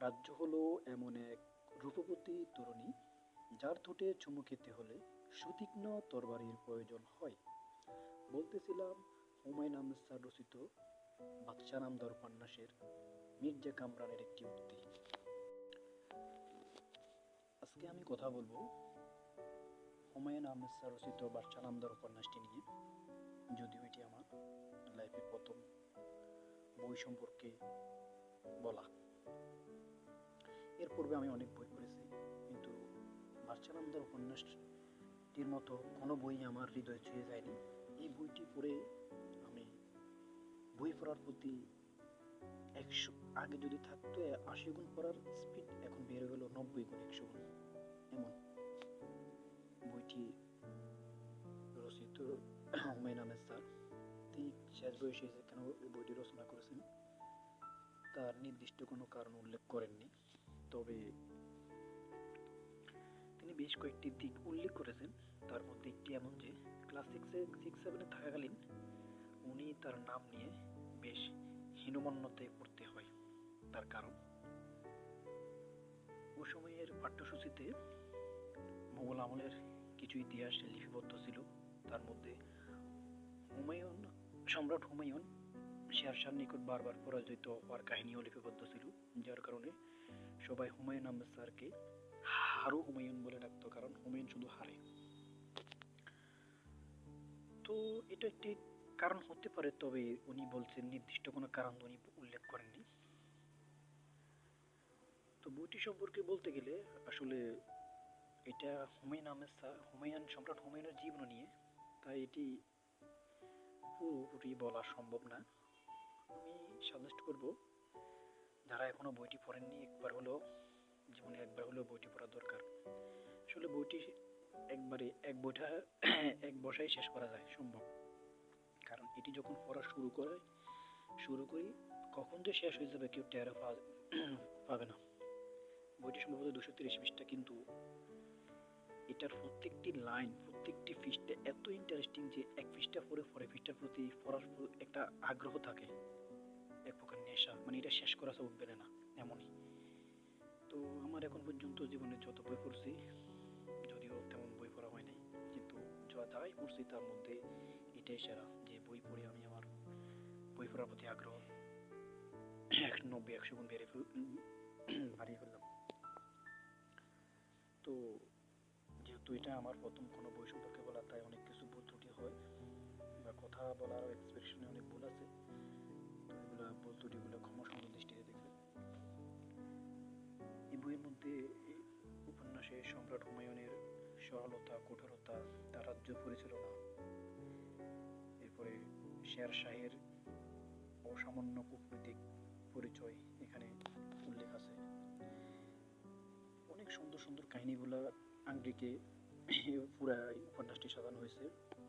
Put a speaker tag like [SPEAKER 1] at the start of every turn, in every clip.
[SPEAKER 1] রাজ্য হলো এমন এক রূপবতী তরুণী, যার ঠোঁটে চুমু খেতে হলে সুতীক্ষ্ণ তরবারির প্রয়োজন হয়। বলতেছিলাম, হুমায়ুন আহমেদ রচিত বাদশা নামদার উপন্যাসের মির্জা কামরানের একটি উক্তি আজকে আমি কথা বলব হুমায়ুন আহমেদ স্যার রচিত বাদশা নামদার উপন্যাসটি নিয়ে। যদিও এটি আমার লাইফের প্রথম বই সম্পর্কে বলা। এর পূর্বে আমি অনেক বই পড়েছি, কিন্তু বাচ্চানন্দের উপন্যাসটির মতো কোনো বই আমার হৃদয় ছুঁয়ে যায়নি। এই বইটি পড়ে আমি বই পড়ার প্রতি একশো, আগে যদি থাকতো আশি গুণ পড়ার স্পিড, এখন বেড়ে গেল নব্বই গুণ, একশো গুণ। এমন বইটি রচিত হুমায়ুন আহমেদ স্যার। তিনি শেষ বয়সে এসে কেন বইটি রচনা করেছেন, তার নির্দিষ্ট কোনো কারণ উল্লেখ করেননি। তবে তিনি বেশ কয়েকটি দিক উল্লেখ করেছেন। তার মধ্যে একটি এমন যে ক্লাস সিক্সে সিক্স সেভেনে থাকাকালীন উনি তার নাম নিয়ে বেশ হীনমন্যতে পড়তে হয়। তার কারণ? ও সময়ের পাঠ্যসূচিতে মোগল আমলের কিছু ইতিহাস লিপিবদ্ধ ছিল। তার মধ্যে হুমায়ুন, সম্রাট হুমায়ুন শেরশার নিকট বারবার পরাজিত হওয়ার কাহিনীও লিপিবদ্ধ ছিল, যার কারণে সবাই হুমায়ুন আহমেদ স্যারকে হারু হুমায়ুন বলে ডাকতো, কারণ হুমায়ুন শুধু হারে। তো এটা একটি কারণ হতে পারে, তবে উনি বলছেন নির্দিষ্ট কোনো কারণ উনি উল্লেখ করেননি। তো বইটি সম্পর্কে বলতে গেলে আসলে এটা হুমায়ুন আহমেদ হুমায়ুন, সম্রাট হুমায়ুনের জীবন নিয়ে, তাই এটি পুরোপুরি বলা সম্ভব না। আমি সাজেস্ট করব যারা এখনও বইটি পড়েননি, একবার হলো জীবনে একবার হলেও বইটি পড়া দরকার। আসলে বইটি একবারে, এক বইটা এক বসায় শেষ করা যায়, সম্ভব। কারণ এটি যখন পড়া শুরু করে, শুরু করি, কখন যে শেষ হয়ে যাবে কেউ টেরো পাবে না। বইটি সম্ভবত দুশো তিরিশ পৃষ্ঠা, কিন্তু এটার প্রত্যেকটি লাইন, প্রত্যেকটি পৃষ্ঠা এত ইন্টারেস্টিং যে, এক পৃষ্ঠা পড়ে পরে পৃষ্ঠার প্রতি পড়ার একটা আগ্রহ থাকে। এক নেশা মানে এটা শেষ করা উঠবে না, এমনই। তো আমার এখন পর্যন্ত জীবনে যত বই পড়ছি, যদিও তেমন বই পড়া হয় নাই কিন্তু যাই পড়ছি তার মধ্যে এটাই সেরা, যে বই পড়ে আমি আমার বই পড়ার প্রতি আগ্রহ এক নব্বই, একশো গুণ বেড়ে বাড়িয়ে ফেললাম। তো যেহেতু এটা আমার প্রথম কোনো বই সম্পর্কে বলা, তাই অনেক কিছু ভুল ত্রুটি হয়, বা কথা বলার এক্সপ্রেশনে অনেক ভুল আছে। তো এগুলো ভুল ত্রুটিগুলো ক্ষমা দৃষ্টিতে এই বইয়ের মধ্যে উপন্যাসে সম্রাট হুমায়ুনের সরলতা, কঠোরতা তার রাজ্য পরিচালনা, এরপরে শের শাহের অসামান্য কূটনৈতিক পরিচয় এখানে উল্লেখ আছে। অনেক সুন্দর সুন্দর কাহিনীগুলা আঙ্গিকে পুরা উপন্যাসটি সাজানো হয়েছে।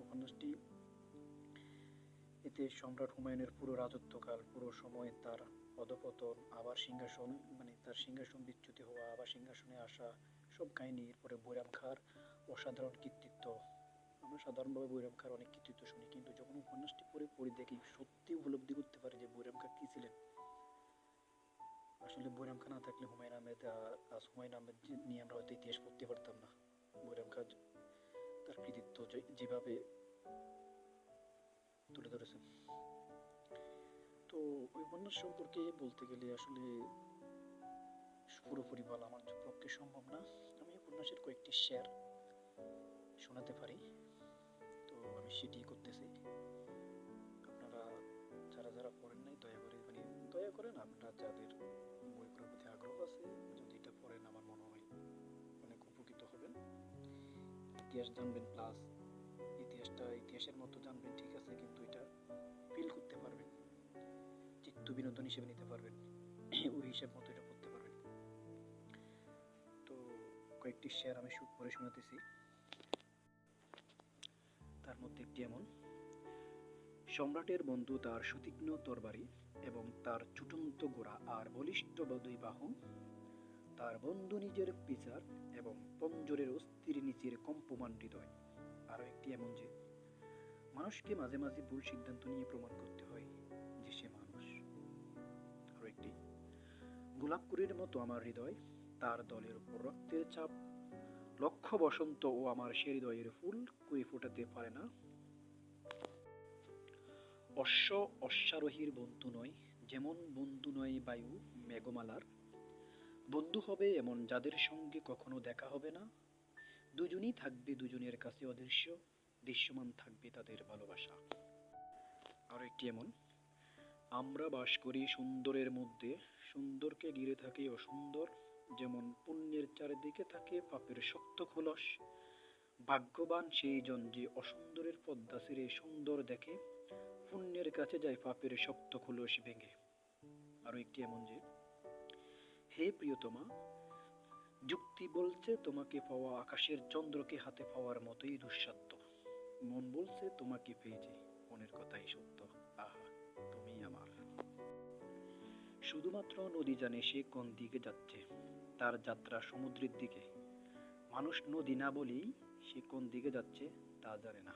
[SPEAKER 1] উপন্যাসটি এতে সম্রাট হুমায়ুনের পুরো রাজত্বকাল পুরো সময় তার পদপতন আবার সিংহাসন মানে তার সিংহাসন বিচ্যুতি হওয়া আবার সিংহাসনে আসা সব কাহিনী এরপরে বৈরাম খার অসাধারণ কৃতিত্ব। আমরা সাধারণভাবে বৈরাম খার অনেক কৃতিত্ব শুনি কিন্তু যখন উপন্যাসটি পড়ে পড়ি দেখি সত্যি উপলব্ধি করতে পারি যে বৈরাম খা কি ছিলেন। আসলে বৈরাম খা না থাকলে হুমায়ুন আহমেদ আহ, আজ হুমায়ুন আহমেদ নিয়ে আমরা হয়তো ইতিহাস পড়তে পারতাম না। বৈরাম খা তার কৃতিত্ব যেভাবে তুলে ধরেছেন। তো উপন্যাস সম্পর্কে বলতে গেলে আসলে পুরোপুরি বলা আমার পক্ষে সম্ভব না। আমি উপন্যাসের কয়েকটি শেয়ার শোনাতে পারি। তো আমি সেটি করতেছি। আপনারা যারা যারা পড়েন নাই, দয়া করে মানে দয়া করেন, আপনারা যাদের বই পড়ার প্রতি আগ্রহ আছে, যদি এটা পড়েন, আমার মনে হয় অনেক উপকৃত হবেন। ইতিহাস জানবেন, প্লাস ইতিহাসটা ইতিহাসের মতো জানবেন ঠিক আছে, কিন্তু এটা ফিল করতে পারবেন। চিত্ত বিনোদন হিসেবে নিতে পারবেন। ওই হিসাব মতো এটা পড়তে পারবেন। তো কয়েকটি শেয়ার আমি শুট করে শোনাতেছি। তার মধ্যে একটি এমন। সম্রাটের বন্ধু তার সুতীক্ষ্ণ তরবারি এবং তার চুটন্ত গোড়া আর বলিষ্ঠ দুই বাহু তার বন্ধু নিজের বিচার এবং পঞ্জরের অস্থির নিচের কম্পমান হৃদয়। আরও একটি এমন যে, মানুষকে মাঝে মাঝে ভুল সিদ্ধান্ত নিয়ে প্রমাণ করতে হয় যে সে মানুষ। আরও একটি গোলাপকুড়ির মতো আমার হৃদয়, তার দলের উপর রক্তের চাপ লক্ষ বসন্ত ও আমার সে হৃদয়ের ফুল কুয়ে ফোটাতে পারে না। অশ্ব অশ্বারোহীর বন্ধু নয়, যেমন বন্ধু নয় বায়ু মেঘমালার। বন্ধু হবে এমন যাদের সঙ্গে কখনো দেখা হবে না। দুজনই থাকবে দুজনের কাছে অদৃশ্য, দৃশ্যমান থাকবে তাদের ভালোবাসা। আর একটি এমন, আমরা বাস করি সুন্দরের মধ্যে, সুন্দরকে ঘিরে থাকে অসুন্দর, যেমন পুণ্যের চারিদিকে থাকে পাপের শক্ত খোলস। ভাগ্যবান সেই জন যে অসুন্দরের পদ্মা ছেড়ে সুন্দর দেখে, পুণ্যের কাছে যায় পাপের শক্ত খোলস ভেঙে। আরও একটি এমন যে, হে প্রিয়তমা যুক্তি বলছে, তোমাকে পাওয়া আকাশের চন্দ্রকে হাতে পাওয়ার মতোই দুঃসাধ্য। মন বলছে, তোমাকে পেয়েছি মনের কথাই সত্য। আহা, তুমি আমার। শুধুমাত্র নদী জানে সে কোন দিকে যাচ্ছে, তার যাত্রা সমুদ্রের দিকে। মানুষ নদী না বলেই সে কোন দিকে যাচ্ছে তা জানে না।